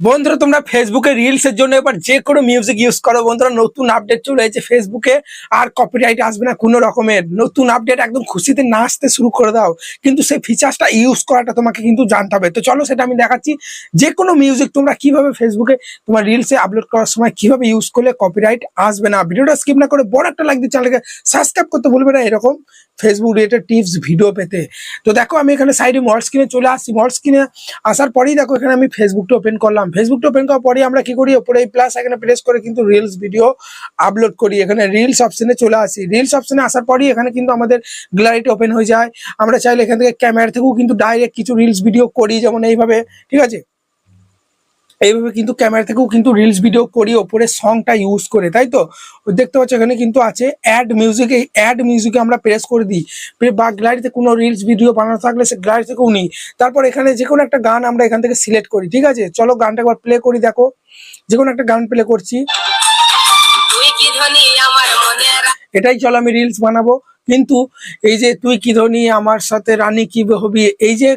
বন্ধুরা, তোমরা ফেসবুকে রিলস এর জন্য এবার যে কোনো মিউজিক ইউজ করো। বন্ধুরা, নতুন আপডেট চলে এসেছে ফেসবুকে আর কপিরাইট আসবে না কোনো রকমের। নতুন আপডেট একদম খুশিতে নাচতে শুরু করে দাও। কিন্তু সেই ফিচার্সটা ইউজ করাটা তোমাকে কিন্তু জানতে হবে। তো চলো সেটা আমি দেখাচ্ছি। যে কোনো মিউজিক তোমরা কীভাবে ফেসবুকে তোমার রিলসে আপলোড করার সময় কীভাবে ইউজ করলে কপিরাইট আসবে না। ভিডিওটা স্কিপ না করে বড় একটা দিয়ে চ্যানেলকে সাবস্ক্রাইব করতে ভুলবে না এরকম ফেসবুক রিলেটেড টিপস ভিডিও পেতে। তো দেখো, আমি এখানে সাইডে মল স্ক্রিনে চলে আসছি। মল স্ক্রিনে আসার পরেই দেখো, এখানে আমি ফেসবুকটা ওপেন করলাম। ফেসবুকটা ওপেন করার পরে আমরা কি করি? ওপরে এই প্লাস এখানে প্রেস করে কিন্তু রিলস ভিডিও আপলোড করি। এখানে রিলস অপশনে চলে আসি। রিলস অপশনে আসার পরেই এখানে কিন্তু আমাদের গ্যালারিটি ওপেন হয়ে যায়। আমরা চাইলে এখান থেকে ক্যামেরা থেকেও কিন্তু ডাইরেক্ট কিছু রিলস ভিডিও করি, যেমন এইভাবে, ঠিক আছে? এইভাবে কিন্তু ক্যামেরা থেকেও কিন্তু রিলস ভিডিও করি ওপরে সংটা ইউজ করে তাই তো? দেখতে পাচ্ছ এখানে কিন্তু আছে অ্যাড মিউজিক এই অ্যাড মিউজিকে আমরা প্রেস করে দিই। বা গ্যালারিতে কোনো রিলস ভিডিও বানানো থাকলে সে গ্যালারি থেকেও নিই। তারপর এখানে যে কোনো একটা গান আমরা এখান থেকে সিলেক্ট করি ঠিক আছে? চলো গানটা একবার প্লে করি দেখো। যে কোনো একটা গান প্লে করছি। এটাই চলো আমি রিলস বানাবো। কিন্তু এই যে তুই কি ধনী আমার সাথে রানী কি হবি? এই যে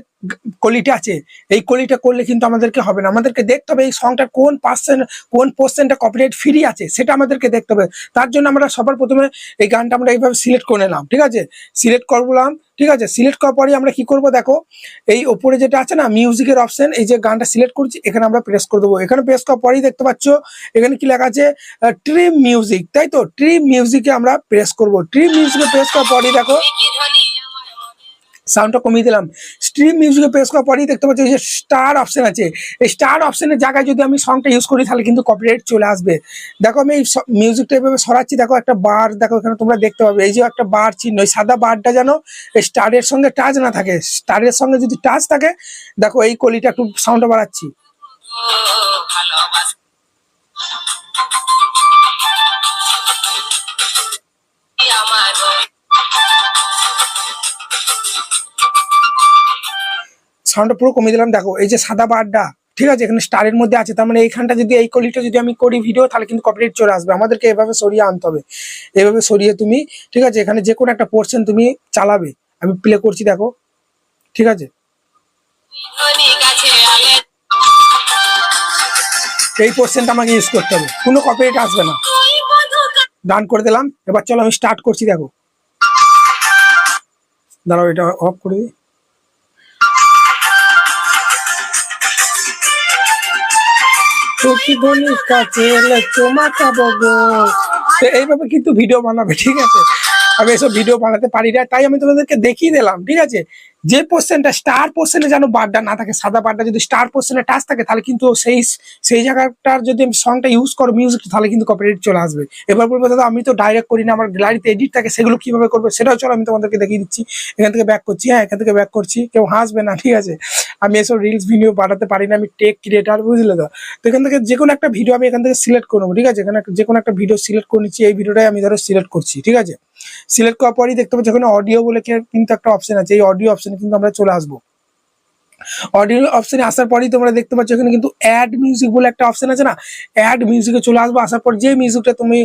কলিটা আছে। এই কলিটা করলে কিন্তু আমাদেরকে হবে না। আমাদেরকে দেখতে হবে এই সংটা কোন পার্সেন্ট কোন পার্সেন্টটা কপিরাইট ফ্রি আছে, সেটা আমাদেরকে দেখতে হবে। তার জন্য আমরা সবার প্রথমে এই গানটা আমরা এইভাবে সিলেক্ট করে নিলাম, ঠিক আছে? সিলেক্ট করলাম ঠিক আছে? সিলেক্ট করার পরে আমরা কি করব দেখো, এই ওপরে যেটা আছে না মিউজিকের অপশন এই যে গানটা সিলেক্ট করছি, এখানে আমরা প্রেস করে দেবো। এখানে প্রেস করার পরেই দেখতে পাচ্ছ, এখানে কি লেখা আছে ট্রিম মিউজিক তাই তো? ট্রিম মিউজিকে আমরা প্রেস করব। ট্রিম মিউজিকে প্রেস করার পরেই দেখো সাউন্ডটা কমিয়ে দিলাম। স্ট্রিম মিউজিকে প্রেস করার পরেই দেখতে পাচ্ছি যে স্টার অপশন আছে। এই স্টার অপশনের জায়গায় যদি আমি সংটা ইউজ করি, তাহলে কিন্তু কপিরাইট চলে আসবে। দেখো আমি এই মিউজিকটা এভাবে সরাচ্ছি। দেখো একটা বার দেখো এখানে তোমরা দেখতে পাবে। এই যে একটা বার চিহ্ন, এই সাদা বারটা যেন এই স্টারের সঙ্গে টাচ না থাকে। স্টারের সঙ্গে যদি টাচ থাকে, দেখো এই কলিটা একটু সাউন্ডটা বাড়াচ্ছি। সাউন্ডটা পুরো কমিয়ে দিলাম। দেখো, এই যে সাদা বারটা, ঠিক আছে? এখানে স্টারের মধ্যে আছে। তার মানে এইখানটা যদি এই কলিটা যদি আমি করি ভিডিও তাহলে কিন্তু কপিরাইট চলে আসবে। আমাদেরকে এভাবে সরিয়ে আনতে হবে। এভাবে সরিয়ে তুমি, ঠিক আছে? এখানে যে কোনো একটা পোর্শন তুমি চালাবে। আমি প্লে করছি, দেখো। ঠিক আছে? এই পোর্শনটা আমাকে ইউজ করতে হবে। কোনো কপিরাইট আসবে না। ডান করে দিলাম। এবার চলো আমি স্টার্ট করছি, দেখো। দাঁড়াও, এটা অফ করে দিই। প্রতিধ্বনির কাছে এলে চমকাবো গো। তো এইভাবে কিন্তু ভিডিও বানাবে, ঠিক আছে? আমি এসব ভিডিও বানাতে পারি না, তাই আমি তোমাদেরকে দেখিয়ে দিলাম, ঠিক আছে? যে পোর্শনটা স্টার পোর্শনে যেন বারটা না থাকে, সাদা বারটা যদি স্টার পোর্শনে টাচ থাকে, তাহলে কিন্তু সেই সেই জায়গাটার যদি আমি সংটা ইউজ করো মিউজিক তাহলে কিন্তু কপিরাইট চলে আসবে। এবার বলব, দাদা, আমি তো ডাইরেক্ট করি না, আমার গ্যালারিতে এডিট থাকে, সেগুলো কীভাবে করব? সেটাও চলো, আমি তোমাদেরকে দেখিয়ে দিচ্ছি। এখান থেকে ব্যাক করছি হ্যাঁ এখান থেকে ব্যাক করছি, কেউ হাসবে না, ঠিক আছে? আমি এসব রিলস ভিডিও বানাতে পারি না আমি টেক ক্রিয়েটার বুঝলে তো? তো এখান থেকে যে কোনো একটা ভিডিও আমি এখান থেকে সিলেক্ট করব ঠিক আছে? এখানে যে কোনো একটা ভিডিও সিলেক্ট করে নিচ্ছি, এই ভিডিওটাই আমি ধরো সিলেক্ট করছি, ঠিক আছে? সিলেক্ট করার পরই দেখতে পাচ্ছি ওখানে অডিও বলে কিন্তু একটা অপশন আছে, এই অডিও অপশনে কিন্তু আমরা চলে আসব। অডিও অপশনে আসার পরেই তোমরা দেখতে পাচ্ছ এখানে কিন্তু অ্যাড মিউজিক বলে একটা অপশন আছে না? অ্যাড মিউজিকে চলে আসব। আসার পর যে মিউজিকটা তুমি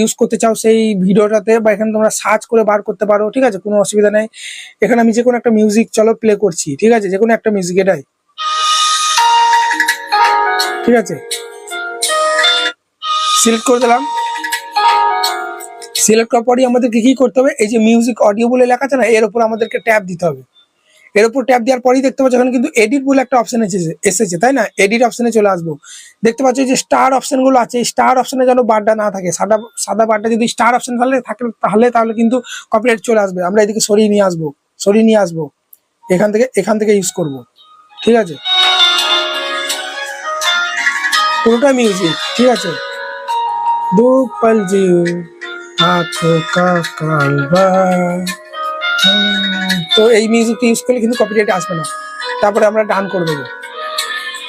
ইউজ করতে চাও সেই ভিডিওটাতে বা এখানে তোমরা সার্চ করে বার করতে পারো, ঠিক আছে? কোনো অসুবিধা নেই। এখানে আমি যে কোনো একটা মিউজিক চলো প্লে করছি, ঠিক আছে? যে কোনো একটা মিউজিক এটাই। ঠিক আছে? সিলেক্ট করে দিলাম। সিলেক্ট করার পরই আমাদেরকে কি করতে হবে? এই যে মিউজিক অডিও বলে লেখা আছে না, এর উপর আমাদেরকে ট্যাপ দিতে হবে। এর উপর ট্যাপ দেওয়ার পরেই দেখতে পাচ্ছ এখানে কিন্তু এডিট বলে একটা অপশন এসেছে এসেছে তাই না এডিট অপশনে চলে আসবো দেখতে পাচ্ছ এই যে স্টার অপশন গুলো আছে স্টার অপশনে যেন বারটা না থাকে সাদা সাদা বারটা যদি স্টার অপশন তাহলে থাকে তাহলে তাহলে কিন্তু কপিরাইট চলে আসবে আমরা এদিকে সরিয়ে নিয়ে আসবো সরিয়ে নিয়ে আসবো এখান থেকে এখান থেকে ইউজ করব ঠিক আছে পুরোটা মিউজিক ঠিক আছে दो पल जियो आंखों का कालवा তো এই মিউজিকটা ইউজ করলে কিন্তু কপিরাইট আসবে না। তারপরে আমরা ডান করে দেবো।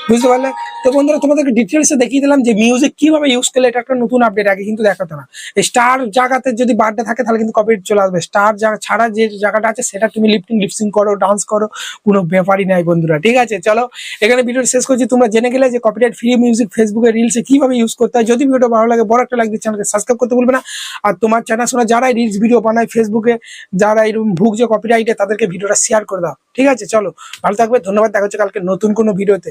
বুঝতে পারলে? তো বন্ধুরা, তোমাদেরকে ডিটেলসে দেখিয়ে দিলাম যে মিউজিক কীভাবে ইউজ করলে এটা একটা নতুন আপডেট আগে কিন্তু দেখাতো না। স্টার জায়গাতে যদি বার্থডে থাকে, তাহলে কিন্তু কপিরাইট চলে আসবে। স্টার জায়গা ছাড়া যে জায়গাটা আছে, সেটা তুমি লিফটিং লিপসিং করো ডান্স করো, কোনো ব্যাপারই নাই বন্ধুরা, ঠিক আছে? চলো, এখানে ভিডিওটি শেষ করছি। তোমরা জেনে গেলে যে কপিরাইট ফ্রি মিউজিক ফেসবুকে রিলসে কীভাবে ইউজ করতে হয়। যদি ভিডিও ভালো লাগে, বড় একটা লাইক দিয়ে চ্যানেলকে সাবস্ক্রাইব করতে ভুলবে না। আর তোমার জানাশোনা যারাই রিলস ভিডিও বানায় ফেসবুকে যারা এরকম ভুগছে কপিরাইটে তাদেরকে ভিডিওটা শেয়ার করে দাও, ঠিক আছে? চলো, ভালো থাকবে, ধন্যবাদ, দেখা হচ্ছে কালকে নতুন কোনো ভিডিওতে